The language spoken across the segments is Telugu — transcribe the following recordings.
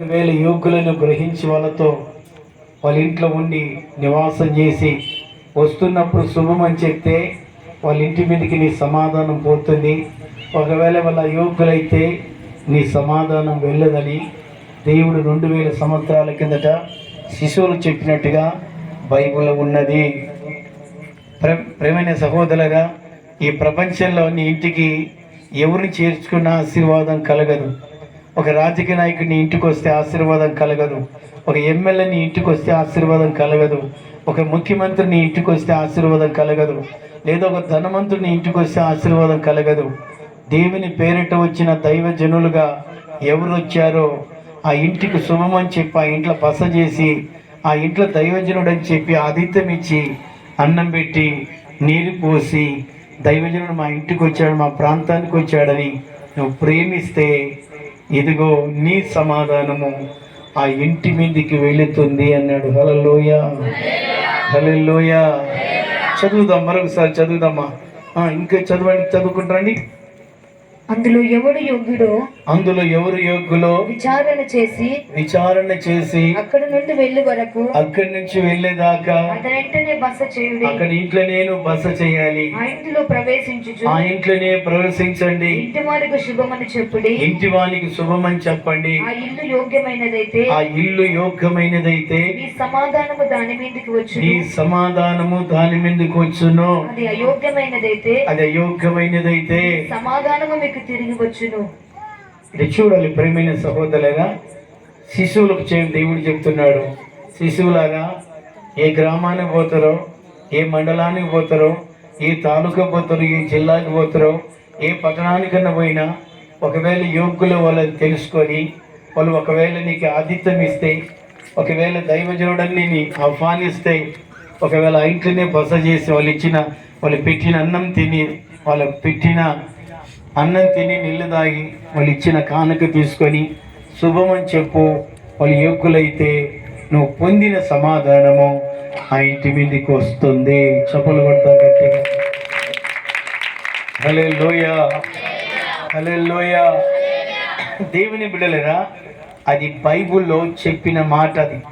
వేల యువకులను గ్రహించి వాళ్ళతో వాళ్ళ ఇంట్లో ఉండి నివాసం చేసి వస్తున్నప్పుడు శుభం అని చెప్తే వాళ్ళ ఇంటి మీదకి నీ సమాధానం పోతుంది. ఒకవేళ వాళ్ళ యువకులైతే నీ సమాధానం వెళ్ళదని దేవుడు రెండు వేల సంవత్సరాల కిందట శిశువులు చెప్పినట్టుగా బైబిల్లో ఉన్నది. ప్ర ప్రేమైన సహోదరుగా ఈ ప్రపంచంలో నీ ఇంటికి ఎవరిని చేర్చుకున్న ఆశీర్వాదం కలగదు. ఒక రాజకీయ నాయకుడు నీ ఇంటికి వస్తే ఆశీర్వాదం కలగదు. ఒక ఎమ్మెల్యే నీ ఇంటికి వస్తే ఆశీర్వాదం కలగదు. ఒక ముఖ్యమంత్రి నీ ఇంటికి వస్తే ఆశీర్వాదం కలగదు. లేదా ఒక ధనవంతుడు నీ ఇంటికి వస్తే ఆశీర్వాదం కలగదు. దేవుని పేరిట వచ్చిన దైవ జనులుగా ఎవరు వచ్చారో ఆ ఇంటికి శుభమని చెప్పి ఆ ఇంట్లో బస చేసి ఆ ఇంట్లో దైవజనుడు అని చెప్పి ఆతిథ్యం ఇచ్చి అన్నం పెట్టి నీరు పోసి దైవజనుడు మా ఇంటికి వచ్చాడు మా ప్రాంతానికి వచ్చాడని నువ్వు ప్రేమిస్తే ఇదిగో నీ సమాధానము ఆ ఇంటి మీదకి వెళుతుంది అన్నాడు. హలలోయ హలలోయ చదువుదాం మరొకసారి చదువుదామా? ఇంకా చదవండి చదువుకుంటారండి అందులో ఎవడు యోగ్యుడో అందులో ఎవరు యోగ్యులో విచారణ చేసి విచారణ చేసి అక్కడ నుండి వెళ్ళు వరకు అక్కడి నుంచి వెళ్ళేదాకా అతని వెంటనే బస చేయుడి. అక్కడ ఇంట్లో నేను బస చేయాలి. ఆ ఇంటిలో ప్రవేశించుచు ఆ ఇంట్లోనే ప్రవేశించండి. ఇంటి వారికి శుభమని చెప్పుడి. ఇంటి వానికి శుభమని చెప్పండి. ఆ ఇల్లు యోగ్యమైనదైతే ఆ ఇల్లు యోగ్యమైనదైతే ఈ సమాధానము దాని మీదకి వచ్చు నీ సమాధానము దాని మీదకి వచ్చును. అది అయోగ్యమైనదైతే అది అయోగ్యమైనదైతే సమాధానము మీకు తిరిగి వచ్చును. ఇది చూడాలి ప్రేమైన సహోదరులాగా శిశువులకు చే దేవుడు చెప్తున్నాడు. శిశువులాగా ఏ గ్రామానికి పోతారో ఏ మండలానికి పోతారో ఏ తాలూకా పోతారో ఏ జిల్లాకి పోతారో ఏ పట్టణానికన్నా పోయినా ఒకవేళ యోగ్యులు వాళ్ళని తెలుసుకొని వాళ్ళు ఒకవేళ నీకు ఆతిథ్యం ఇస్తే ఒకవేళ దైవజనుడని నీ ఆహ్వానిస్తే ఒకవేళ ఆ ఇంట్లోనే బస చేసి వాళ్ళు ఇచ్చిన వాళ్ళు పెట్టిన అన్నం తిని వాళ్ళు పెట్టిన అన్నం తిని నీళ్ళు తాగి వాళ్ళు ఇచ్చిన కానుక తీసుకొని శుభమని చెప్పు వాళ్ళు యోగ్యులైతే నువ్వు పొందిన సమాధానము ఆ ఇంటి మీదకి వస్తుంది. చప్పలు కొడతా గట్టిగా. హలే లోయ హలే లోయ దేవుని బిడ్డలేరా? అది బైబుల్లో చెప్పిన మాట అది.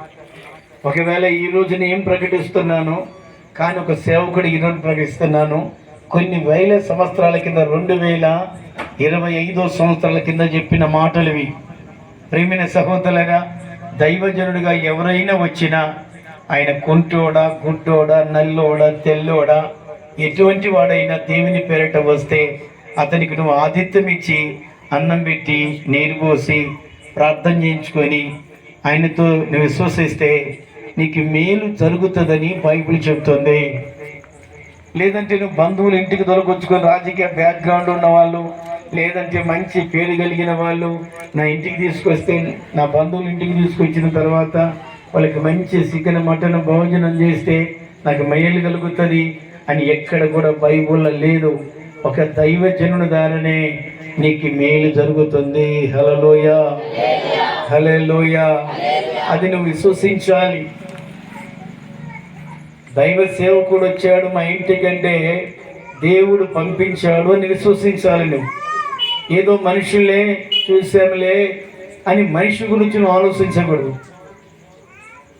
ఒకవేళ ఈ రోజు నేను ఏం ప్రకటిస్తున్నాను? కానీ ఒక సేవకుడు ఈరోజు ప్రకటిస్తున్నాను. కొన్ని వేల సంవత్సరాల కింద రెండు వేల ఇరవై ఐదో సంవత్సరాల కింద చెప్పిన మాటలు ఇవి ప్రేమిన సహోదరులుగా దైవజనుడిగా ఎవరైనా వచ్చినా ఆయన కుంటోడా గుడ్డోడా నల్లోడా తెల్లోడా ఎటువంటి వాడైనా దేవుని పేరిట వస్తే అతనికి నువ్వు ఆతిథ్యం ఇచ్చి అన్నం పెట్టి నీరు పోసి ప్రార్థన చేయించుకొని ఆయనతో నువ్వు విశ్వసిస్తే నీకు మేలు జరుగుతుందని బైబిల్ చెబుతుంది లేదంటే నువ్వు బంధువులు ఇంటికి దొరకొచ్చుకొని రాజకీయ బ్యాక్గ్రౌండ్ ఉన్న వాళ్ళు లేదంటే మంచి పేరు కలిగిన వాళ్ళు నా ఇంటికి తీసుకొస్తే నా బంధువులు ఇంటికి తీసుకొచ్చిన తర్వాత వాళ్ళకి మంచి చికెన్ మటన్ భోజనం చేస్తే నాకు మేలు కలుగుతుంది అని ఎక్కడ కూడా బైబుల్లో లేదు. ఒక దైవజనుని ద్వారానే నీకు మేలు జరుగుతుంది. హలలోయ హలలోయ అది నువ్వు విశ్వసించాలి. దైవ సేవకుడు వచ్చాడు మా ఇంటికంటే దేవుడు పంపించాడు అని విశ్వసించాలి నువ్వు. ఏదో మనుషులే చూసాములే అని మనిషి గురించి నువ్వు ఆలోచించకూడదు.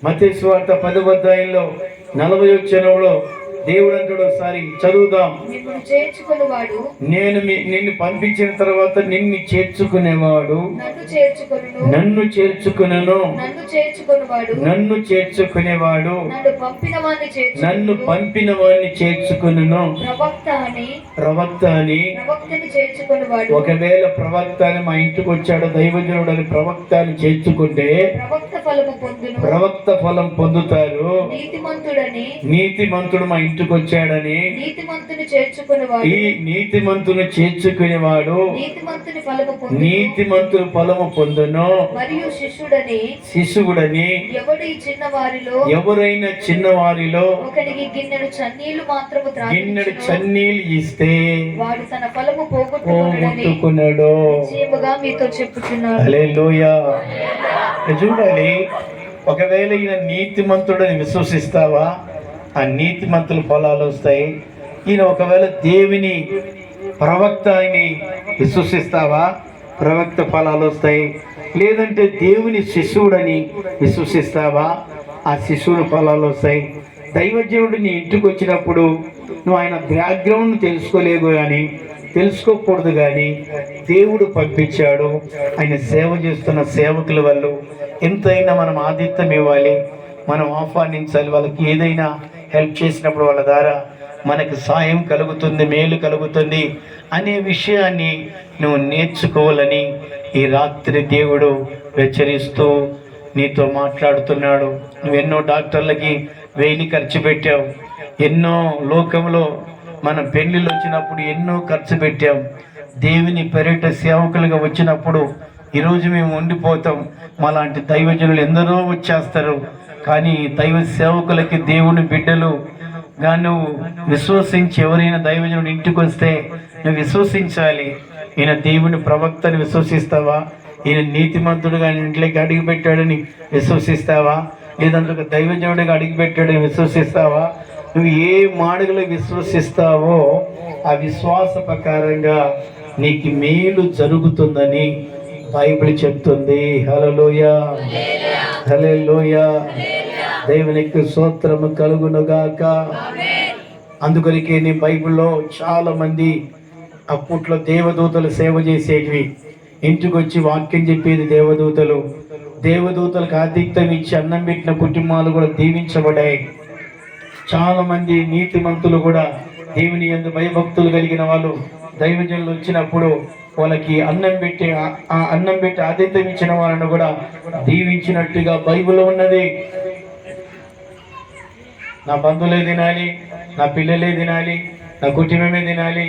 మతేశ్వార్త పదవ అధ్యాయంలో నలభై వచ్చనలో దేవుడు అంటాడు ఒకసారి చదువుదాం. మిమ్మల్ని చేర్చుకుని వాడు నేను నిన్ను పంపించిన తర్వాత నిన్ను చేర్చుకునేవాడు. నన్ను చేర్చుకొనును. నన్ను చేర్చుకునను. నన్ను చేర్చుకుని వాడు నన్ను చేర్చుకునేవాడు. నన్ను పంపిన వాడిని నన్ను చేర్చుకుని పంపిన వాడిని చేర్చుకును ప్రవక్త అని ప్రవక్త అని ఒకవేళ ప్రవక్త అని మా ఇంటికి వచ్చాడు దైవజనుడు అని ప్రవక్త అని చేర్చుకుంటే ప్రవక్త ఫలం పొందుతారు. నీతిమంతుడు మా ఇంటికి వచ్చాడని నీతిమంతుని చేర్చుకుని వాడు ఈ నీతిమంతుని చేర్చుకునేవాడు నీతిమంతుని ఫలము ఫలము పొందును. మరియు శిష్యుడని శిశువుడని ఎవడు ఈ చిన్న వారిలో ఎవరైనా గిన్నెడు చన్నీళ్ళు మాత్రము గిన్నెడు చన్నీళ్ళు ఇస్తే వాడు తన ఫలము పోగొట్టుకున్నాడు. నిశ్చయముగా మీతో చెప్పుచున్నాడు. హల్లెలూయా. చూడాలి ఒకవేళ ఈయన నీతిమంతుడని విశ్వసిస్తావా? ఆ నీతిమంతుల ఫలాలు వస్తాయి. ఈయన ఒకవేళ దేవుని ప్రవక్త అని విశ్వసిస్తావా? ప్రవక్త ఫలాలు వస్తాయి. లేదంటే దేవుని శిశువుడని విశ్వసిస్తావా? ఆ శిశువుని ఫలాలు వస్తాయి. దైవజనుడు నీ ఇంటికి వచ్చినప్పుడు నువ్వు ఆయన బ్యాక్గ్రౌండ్ తెలుసుకోలేవు కానీ తెలుసుకోకూడదు కానీ దేవుడు పంపించాడు. ఆయన సేవ చేస్తున్న సేవకుల వల్ల ఎంతైనా మనం ఆతిథ్యం ఇవ్వాలి. మనం ఆహ్వానించాలి. వాళ్ళకి ఏదైనా హెల్ప్ చేసినప్పుడు వాళ్ళ ద్వారా మనకు సాయం కలుగుతుంది మేలు కలుగుతుంది అనే విషయాన్ని నువ్వు నేర్చుకోవాలని ఈ రాత్రి దేవుడు హెచ్చరిస్తూ నీతో మాట్లాడుతున్నాడు. నువ్వు ఎన్నో డాక్టర్లకి వేయిని ఖర్చు పెట్టావు. ఎన్నో లోకంలో మన పెళ్ళిళ్ళు వచ్చినప్పుడు ఎన్నో ఖర్చు పెట్టాం. దేవుని పర్యట సేవకులుగా వచ్చినప్పుడు ఈరోజు మేము ఉండిపోతాం. మాలాంటి దైవజనులు ఎందరో వచ్చేస్తారు. కానీ దైవ సేవకులకి దేవుని బిడ్డలు గా నువ్వు విశ్వసించి ఎవరైనా దైవజనుడు ఇంటికి వస్తే నువ్వు విశ్వసించాలి. ఈయన దేవుని ప్రవక్తని విశ్వసిస్తావా? ఈయన నీతిమంతుడుగా ఇంట్లోకి అడిగిపెట్టాడని విశ్వసిస్తావా? లేదంటే ఒక దైవజనుడిగా అడిగిపెట్టాడని విశ్వసిస్తావా? నువ్వు ఏ మాడుగులో విశ్వసిస్తావో ఆ విశ్వాస ప్రకారంగా నీకు మేలు జరుగుతుందని బైబిల్ చెప్తుంది. హలోయ హలలోయ దేవునికి సూత్రము కలుగునుగాక. అందుకొరికే నీ బైబిల్లో చాలా మంది అప్పట్లో దేవదూతలు సేవ చేసేటివి. ఇంటికి వచ్చి వాక్యం చెప్పేది దేవదూతలు. దేవదూతలకు ఆతిథ్యం ఇచ్చి అన్నం పెట్టిన కుటుంబాలు కూడా దీవించబడాయి చాలా మంది నీతిమంతులు కూడా దేవుని ఎందు భయభక్తులు కలిగిన వాళ్ళు దైవజనులు వచ్చినప్పుడు వాళ్ళకి అన్నం పెట్టి ఆ- అన్నం పెట్టి ఆతిథ్యం ఇచ్చిన వాళ్ళను కూడా దీవించినట్టుగా బైబిల్ ఉన్నది. నా బంధువులే తినాలి నా పిల్లలే తినాలి నా కుటుంబమే తినాలి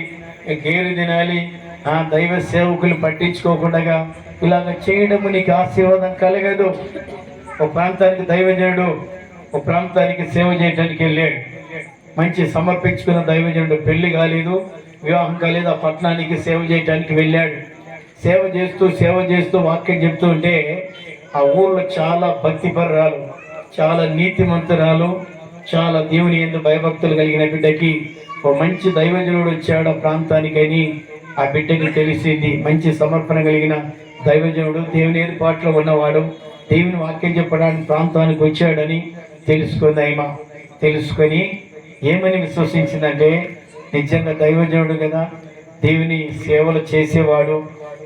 గేరు తినాలి ఆ దైవ సేవకులు పట్టించుకోకుండా ఇలాగ చేయడము నీకు ఆశీర్వాదం కలగదు. ఒక ప్రాంతానికి దైవజనుడు ఒక ప్రాంతానికి సేవ చేయడానికి వెళ్ళాడు. మంచి సమర్పించుకున్న దైవజనుడు పెళ్ళి కాలేదు. వివాహం కాలేదు ఆ పట్టణానికి సేవ చేయడానికి వెళ్ళాడు. సేవ చేస్తూ సేవ చేస్తూ వాక్యం చెప్తూ ఉంటే ఆ ఊళ్ళో చాలా భక్తిపరురాలు చాలా నీతిమంతురాలు చాలా దేవుని ఎందు భయభక్తులు కలిగిన బిడ్డకి ఓ మంచి దైవజనుడు వచ్చాడు ఆ ప్రాంతానికని ఆ బిడ్డకి తెలిసింది. మంచి సమర్పణ కలిగిన దైవజనుడు దేవుని ఏర్పాట్లో ఉన్నవాడు దేవుని వాక్యం చెప్పడానికి ప్రాంతానికి వచ్చాడని తెలుసుకుంది ఆయమ తెలుసుకొని ఏమని విశ్వసించిందంటే నిజంగా దైవజనుడు కదా. దేవుని సేవలు చేసేవాడు.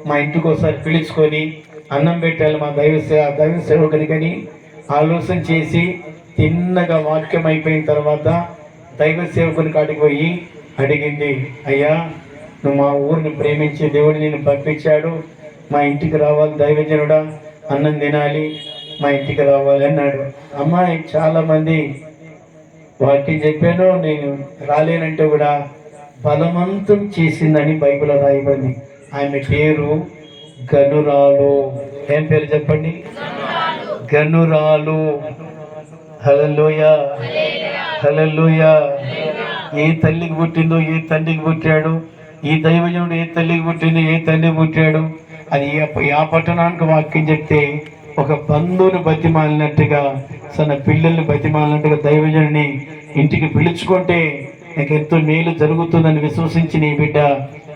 మా ఇంటికి ఒకసారి పిలుచుకొని అన్నం పెట్టాలి మా దైవ సే దైవ సేవకునికని ఆలోచన చేసి తిన్నగా వాక్యం అయిపోయిన తర్వాత దైవ సేవకుని కాడికి పోయి అడిగింది అయ్యా నువ్వు మా ఊరిని ప్రేమించి దేవుడు నేను పంపించాడు. మా ఇంటికి రావాలి దైవజనుడా అన్నం తినాలి మా ఇంటికి రావాలి అన్నాడు. అమ్మాయి చాలామంది వాక్యం చెప్పాను నేను రాలేనంటే కూడా బలవంతం చేసిందని బైబిల్ రాయబడింది. ఆమె పేరు గనురాలు. ఏం పేరు చెప్పండి? గనురాలు. హలలోయ హలలోయ ఏ తల్లికి పుట్టిందో ఏ తండ్రికి పుట్టాడు? ఈ దైవజనుడు ఏ తల్లికి పుట్టిందో ఏ తండ్రి పుట్టాడు? అది ఆ పట్టణానికి వాక్యం చెప్తే ఒక బంధువుని బతిమాలినట్టుగా తన పిల్లల్ని బతిమాలినట్టుగా దైవజనుడిని ఇంటికి పిలుచుకుంటే నీకు మేలు జరుగుతుందని విశ్వసించి నీ బిడ్డ.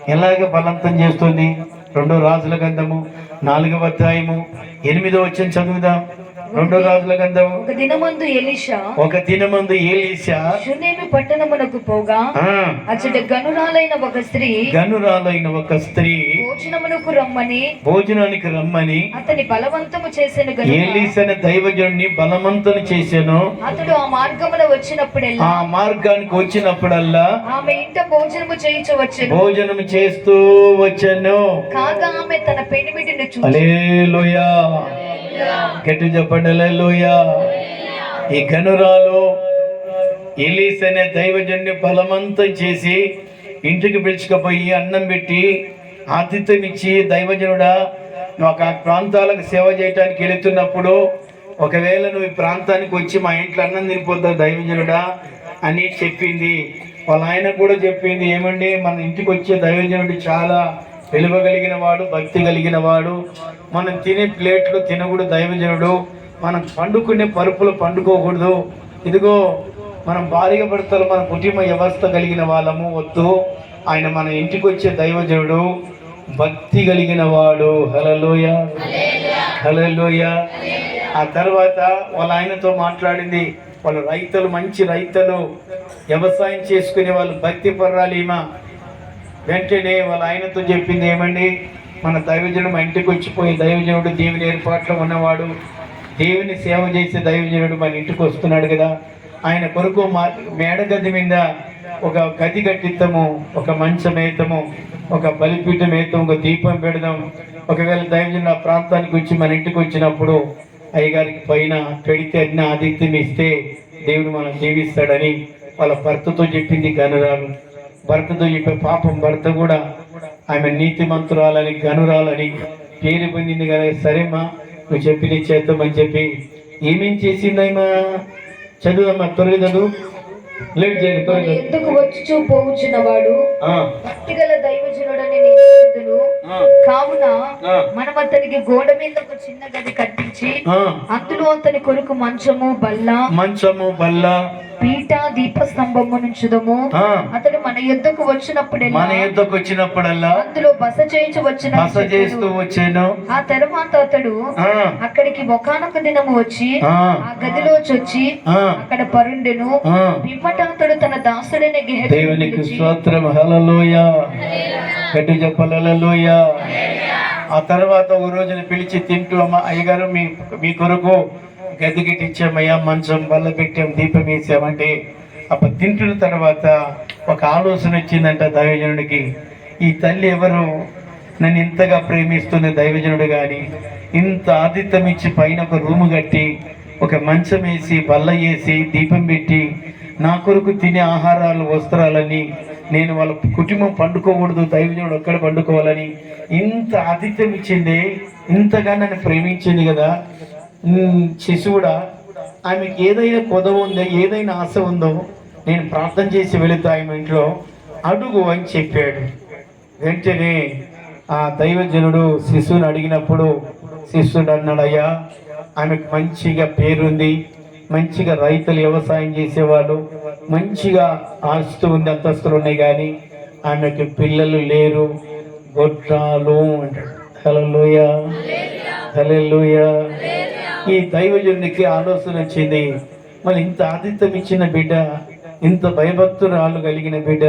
ఎలాగ బలవంతం చేస్తుంది? రెండో రాజుల గంధము నాలుగవ అధ్యాయము ఎనిమిదో వచ్చిన చదువుదాం. రెండో రాజుల గంధము ఒక దినమందు ఎలిషా ఒక దినమందు ఏలీసా షునేమి పట్టణమునకు పోగా అచ్చట గనురాలైన ఒక స్త్రీ గనురాలైన ఒక స్త్రీ భోజనమునకు రమ్మని భోజనానికి రమ్మని అతని బలవంతము చేసిన గనుక. ఏలీసన దైవజుడిని చేశాను అతడు ఆ మార్గమున వచ్చినప్పుడెల్లా ఆ మార్గానికి వచ్చినప్పుడల్లా ఆమె ఇంట భోజనము చేయించవచ్చును భోజనం చేస్తూ వచ్చాను. కాగా ఆమె తన పెనిమిటిని చూసి అలేలుయా గట్టి చెప్పండి ఈ గనురాలు ఎలీస్ అనే దైవజన్ని బలమంతం చేసి ఇంటికి పిలుచుకుపోయి అన్నం పెట్టి ఆతిథ్యం ఇచ్చి దైవజనుడా నువ్వు ఒక ప్రాంతాలకు సేవ చేయడానికి వెళుతున్నప్పుడు ఒకవేళ నువ్వు ఈ ప్రాంతానికి వచ్చి మా ఇంట్లో అన్నం తినిపోతావు దైవజనుడా అని చెప్పింది. వాళ్ళ ఆయన కూడా చెప్పింది ఏమండి మన ఇంటికి వచ్చే దైవజనుడు చాలా విలువ కలిగిన వాడు భక్తి కలిగిన వాడు మనం తినే ప్లేట్లు తినకూడదు దైవజనుడు. మనం పండుకునే పరుపులు పండుకోకూడదు. ఇదిగో మనం భార్య భర్తలు మన కుటుంబ వ్యవస్థ కలిగిన వాళ్ళము వద్దు. ఆయన మన ఇంటికి వచ్చే దైవజనుడు. భక్తి కలిగిన వాడు హలలోయ హలలోయ ఆ తర్వాత వాళ్ళ ఆయనతో మాట్లాడింది. వాళ్ళు రైతులు మంచి రైతులు. వ్యవసాయం చేసుకునే వాళ్ళు భక్తి పర్రాలేమా వెంటనే వాళ్ళ ఆయనతో చెప్పింది ఏమండి? మన దైవజనుడు మా ఇంటికి వచ్చిపోయి దైవజనుడు దేవుని ఏర్పాట్లో ఉన్నవాడు దేవుని సేవ చేసే దైవజనుడు మన ఇంటికి వస్తున్నాడు కదా. ఆయన కొరకు మా మేడ గది మీద ఒక గది కట్టిద్దాము ఒక మంచం వేతము ఒక బలిపీఠం వేతాం ఒక దీపం పెడదాం. ఒకవేళ దైవజనుడు ఆ ప్రాంతానికి వచ్చి మన ఇంటికి వచ్చినప్పుడు అయ్యగారికి పైన పెడితే అన్ని ఆదిత్యం ఇస్తే దేవుడు మనం జీవిస్తాడని వాళ్ళ భర్తతో చెప్పింది గనురాలు. భర్తతో చెప్పే పాపం భర్త కూడా ఆమె నీతిమంతురాలని గనురాలని పేరు పొందింది కదా. సరేమ్మా నువ్వు చెప్పిన చేద్దామని చెప్పి. ఏమేం చేసిందమ్మా? చదువమ్మా త్వరగా చదువు. లేట్ చేయండి త్వరగా ఎందుకు వచ్చుచూ పోవుచున్న వాడు? ఆ, భక్తిగల దైవజనుడని కావున. మనం అతనికి గోడ మీద ఒక చిన్న గది కట్టించి ఆ. అందులో అతని కొరకు మంచము బల్ల మంచము బల్ల పీట దీపస్తంభము నుంచుదము. ఆ, అతడు మన యుద్ధకు వచ్చినప్పుడెల్లా మన యుద్ధకు వచ్చినప్పుడల్లా అందులో బస చేయించి వచ్చిన బస చేస్తూ వచ్చాను. ఆ తర్వాత అతడు ఆ, అక్కడికి ఒకనొక దినము వచ్చి ఆ, గదిలో వచ్చి అక్కడ పరుండెను. పిమ్మట అతడు తన దాసుడైన గెహజీని దేవునికి స్తోత్రం హలలోయ గట్టి చెప్పలలోయ ఆ తర్వాత ఒక రోజున పిలిచి తింటూ అమ్మ అయ్యగారు మీ మీ కొరకు గది గిట్టించామయ్యా మంచం బల్ల పెట్టాం దీపం వేసామంటే అప్పుడు తింటున్న తర్వాత ఒక ఆలోచన వచ్చిందంట దైవజనుడికి. ఈ తల్లి ఎవరు? నన్ను ఇంతగా ప్రేమిస్తుంది దైవజనుడు కానీ ఇంత ఆతిథ్యం ఇచ్చి పైన ఒక రూము కట్టి ఒక మంచం వేసి బల్ల వేసి దీపం పెట్టి నా కొరకు తినే ఆహారాలు వస్త్రాలని నేను వాళ్ళ కుటుంబం పండుకోకూడదు దైవజనుడు ఒక్కడ పండుకోవాలని ఇంత ఆతిథ్యం ఇచ్చింది ఇంతగా నన్ను ప్రేమించింది కదా. శిశువుడా ఆమెకి ఏదైనా కొదవ ఉందో ఏదైనా ఆశ ఉందో నేను ప్రార్థన చేసి వెళుతా ఆమె ఇంట్లో. అడుగు అని చెప్పాడు. వెంటనే ఆ దైవజనుడు శిశువుని అడిగినప్పుడు శిష్యుడు అన్నాడు అయ్యా ఆమెకు మంచిగా పేరుంది. మంచిగా రైతులు వ్యవసాయం చేసేవాళ్ళు మంచిగా ఆస్తు ఉంది అంతస్తులు ఉన్నాయి కానీ ఆమెకి పిల్లలు లేరు. గొడ్రాలు అంటాడు. హలోయ హలోయ ఈ దైవజనునికి ఆలోచన వచ్చింది మరి ఇంత ఆతిథ్యం ఇచ్చిన బిడ్డ ఇంత భయభక్తురాలు కలిగిన బిడ్డ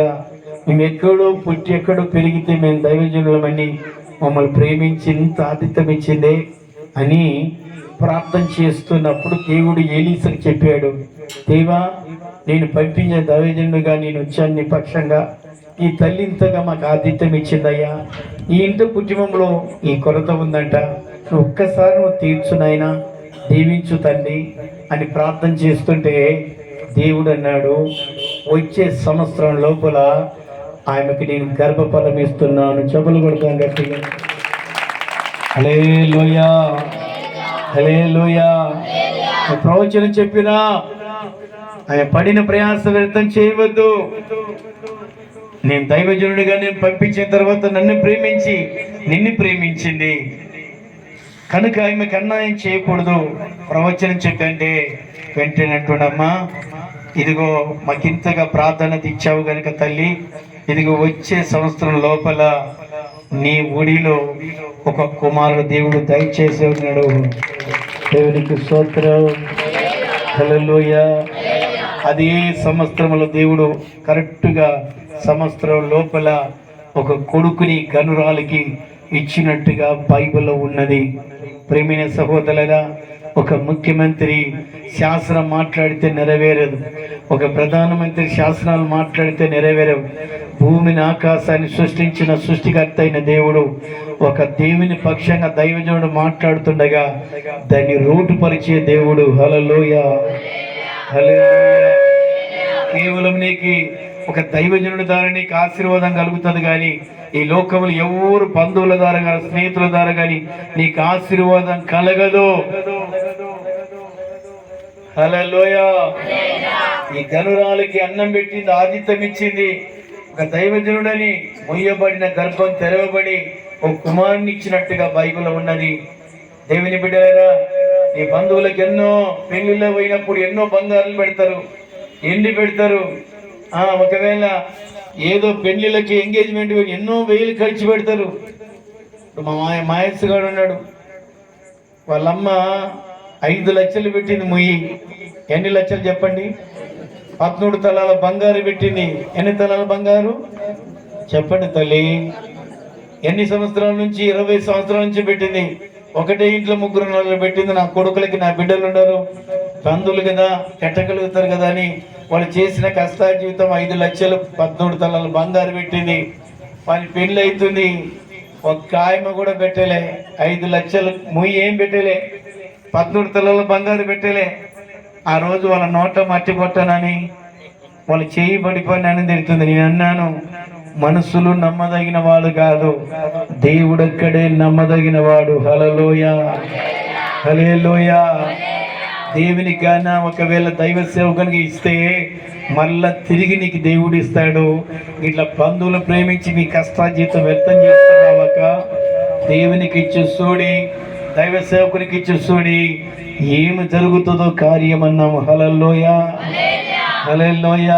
మేము ఎక్కడో పుట్టి ఎక్కడో పెరిగితే మేము దైవజనులమని మమ్మల్ని ప్రేమించి ఇంత ఆతిథ్యం ఇచ్చిందే అని ప్రార్థన చేస్తున్నప్పుడు దేవుడు ఏలీసకి చెప్పాడు దేవా నేను పంపించే దైవజనుడుగా నేను వచ్చాను నీ పక్షంగా. ఈ తల్లి ఇంతగా మాకు ఆతిథ్యం ఇచ్చిందయ్యా. ఈ ఇంటి కుటుంబంలో ఈ కొరత ఉందంట. నువ్వు ఒక్కసారి నువ్వు తీర్చునైనా దీవించు తల్లి అని ప్రార్థన చేస్తుంటే దేవుడు అన్నాడు వచ్చే సంవత్సరం లోపల ఆమెకి నేను గర్భఫలం ఇస్తున్నాను. చెప్పులు కొడతాను గట్టిగా. అలే లోయా ప్రవచనం చెప్పినా ఆయన పడిన ప్రయాస వ్యర్థం చేయవద్దు. నేను దైవజనుడిగా నేను పంపించిన తర్వాత నన్ను ప్రేమించి నిన్ను ప్రేమించింది. కనుక ఆమెకు అన్యాయం చేయకూడదు. ప్రవచనం చెప్పంటే వెంటనే అంటున్నమ్మా ఇదిగో మాకింతగా ప్రాధాన్యత ఇచ్చావు గనుక తల్లి. ఇదిగో వచ్చే సంవత్సరం లోపల నీ ఊడిలో ఒక కుమారుడు దేవుడు దయచేసి ఉన్నాడు. దేవునికి స్తోత్రం. హలోయ అదే సంవత్సరంలో దేవుడు కరెక్ట్గా సంవత్సరం లోపల ఒక కొడుకుని గనురాలకి ఇచ్చినట్టుగా బైబిల్లో ఉన్నది. ప్రేమైన సహోదరులరా ఒక ముఖ్యమంత్రి శాసనం మాట్లాడితే నెరవేరదు. ఒక ప్రధానమంత్రి శాసనాలు మాట్లాడితే నెరవేరవు. భూమిని ఆకాశాన్ని సృష్టించిన సృష్టికర్త అయిన దేవుడు ఒక దేవుని పక్షంగా దైవజనుడు మాట్లాడుతుండగా దాన్ని రోడ్డుపరిచే దేవుడు. హలలోయ హల్లెలూయా. కేవలం నీకు ఒక దైవజనుడి ద్వారా నీకు ఆశీర్వాదం కలుగుతుంది కానీ ఈ లోకములు ఎవరు బంధువుల ద్వారా కానీ స్నేహితుల ద్వారా కానీ నీకు ఆశీర్వాదం కలగదు. హలోయ ఈ గనురాలకి అన్నం పెట్టింది ఆదిత్యం ఇచ్చింది. ఒక దైవజనుడని మొయ్యబడిన గర్భం తెరవబడి ఒక కుమారుని ఇచ్చినట్టుగా బైబిల్ ఉన్నది. దేవుని బిడ్డారా ఈ బంధువులకు ఎన్నో పెళ్ళిలో పోయినప్పుడు ఎన్నో బంగారాలు పెడతారు ఎండి పెడతారు. ఆ ఒకవేళ ఏదో పెళ్ళిళ్ళకి ఎంగేజ్మెంట్ ఎన్నో వేలు ఖర్చు పెడతారు. మా మాయ మాయస్ గారు ఉన్నాడు. వాళ్ళమ్మ ఐదు లక్షలు పెట్టింది ముయ్యి. ఎన్ని లక్షలు చెప్పండి? పదమూడు తలాల బంగారు పెట్టింది. ఎన్ని తలాల బంగారు? చెప్పండి తల్లి. ఎన్ని సంవత్సరాల నుంచి? ఇరవై సంవత్సరాల నుంచి పెట్టింది. ఒకటే ఇంట్లో ముగ్గురు నలుగురు పెట్టింది. నా కొడుకులకి నా బిడ్డలు ఉండరు. బంధువులు కదా పెట్టగలుగుతారు కదా అని వాళ్ళు చేసిన కష్ట జీవితం ఐదు లక్షలు పద్మూడు తలాల బంగారు పెట్టింది. వాని పెళ్ళి అవుతుంది. ఒక ఆయమ కూడా పెట్టలే. ఐదు లక్షలు ముయ్యి ఏం పెట్టలే. పద్మూడు తలాల బంగారు పెట్టలే. ఆ రోజు వాళ్ళ నోట మట్టి కొట్టనని వాళ్ళు చేయి పడిపోయినని తెలుస్తుంది నేను అన్నాను మనసులు నమ్మదగిన వాడు కాదు. దేవుడక్కడే నమ్మదగిన వాడు. హలలోయ హలేలోయ దేవునికి గాన ఒకవేళ దైవ సేవకునికి ఇస్తే మళ్ళా తిరిగి నీకు దేవుడు ఇస్తాడు. ఇట్లా బంధువులు ప్రేమించి నీ కష్టాజీతం వ్యర్థం చేస్తున్నావక దేవునికి ఇచ్చి చూడి దైవ సేవకునికి చూసుకొని చూడి ఏమి జరుగుతుందో కార్యమన్నాము. హలల్లోయ. హలలోయ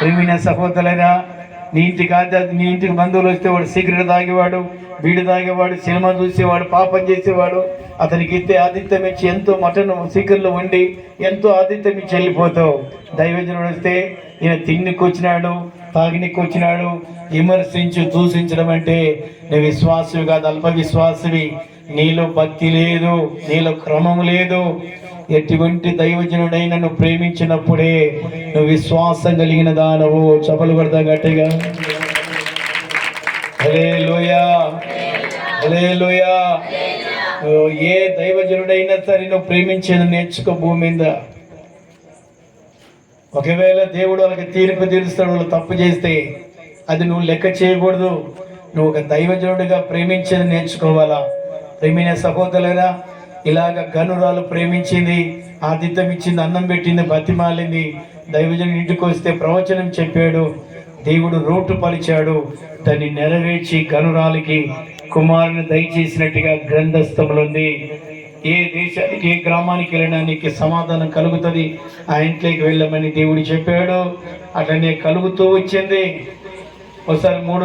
ప్రేమిన సహోదరులరా నీ ఇంటికి ఆధ్యాత్మిక నీ ఇంటికి బంధువులు వస్తే వాడు సిగరెట్ తాగేవాడు బీడి తాగేవాడు సినిమా చూసేవాడు పాపం చేసేవాడు. అతనికి ఇస్తే ఆతిథ్యం ఇచ్చి ఎంతో మటన్ సీకర్లో వండి ఎంతో ఆతిథ్యం ఇచ్చి వెళ్ళిపోతావు దైవజనుడు వస్తే ఈయన తిన్నికి తాగినికొచ్చినాడు తాగినికి విమర్శించు దూషించడం అంటే నువ్వు విశ్వాసవి కాదు అల్ప విశ్వాసవి. నీలో భక్తి లేదు నీలో క్రమం లేదు. ఎటువంటి దైవజనుడైన నువ్వు ప్రేమించినప్పుడే నువ్వు విశ్వాసం కలిగిన దానవు చపలు పడతా గట్టిగా. హలే లోయా హలే లోయా ఏ దైవజనుడైనా సరే నువ్వు ప్రేమించేది నేర్చుకో భూమి మీద. ఒకవేళ దేవుడు వాళ్ళకి తీర్పు తీరుస్తాడు వాళ్ళు తప్పు చేస్తే అది నువ్వు లెక్క చేయకూడదు. నువ్వు ఒక దైవజనుడిగా ప్రేమించేది నేర్చుకోవాలా? ప్రేమైన సహోదరులరా ఇలాగ గనురాలు ప్రేమించింది ఆతిథ్యం ఇచ్చింది అన్నం పెట్టింది బతిమాలింది దైవజనుడి ఇంటికి వస్తే ప్రవచనం చెప్పాడు దేవుడు రోడ్డు పలిచాడు దాన్ని నెరవేర్చి గనురాలకి కుమారుని దయచేసినట్టుగా గ్రంథస్థములుంది ఏ దేశానికి ఏ గ్రామానికి వెళ్ళినా నీకు సమాధానం కలుగుతుంది. ఆ ఇంట్లోకి వెళ్ళమని దేవుడు చెప్పాడు. అట్లనే కలుగుతూ వచ్చింది. ఒకసారి మూడు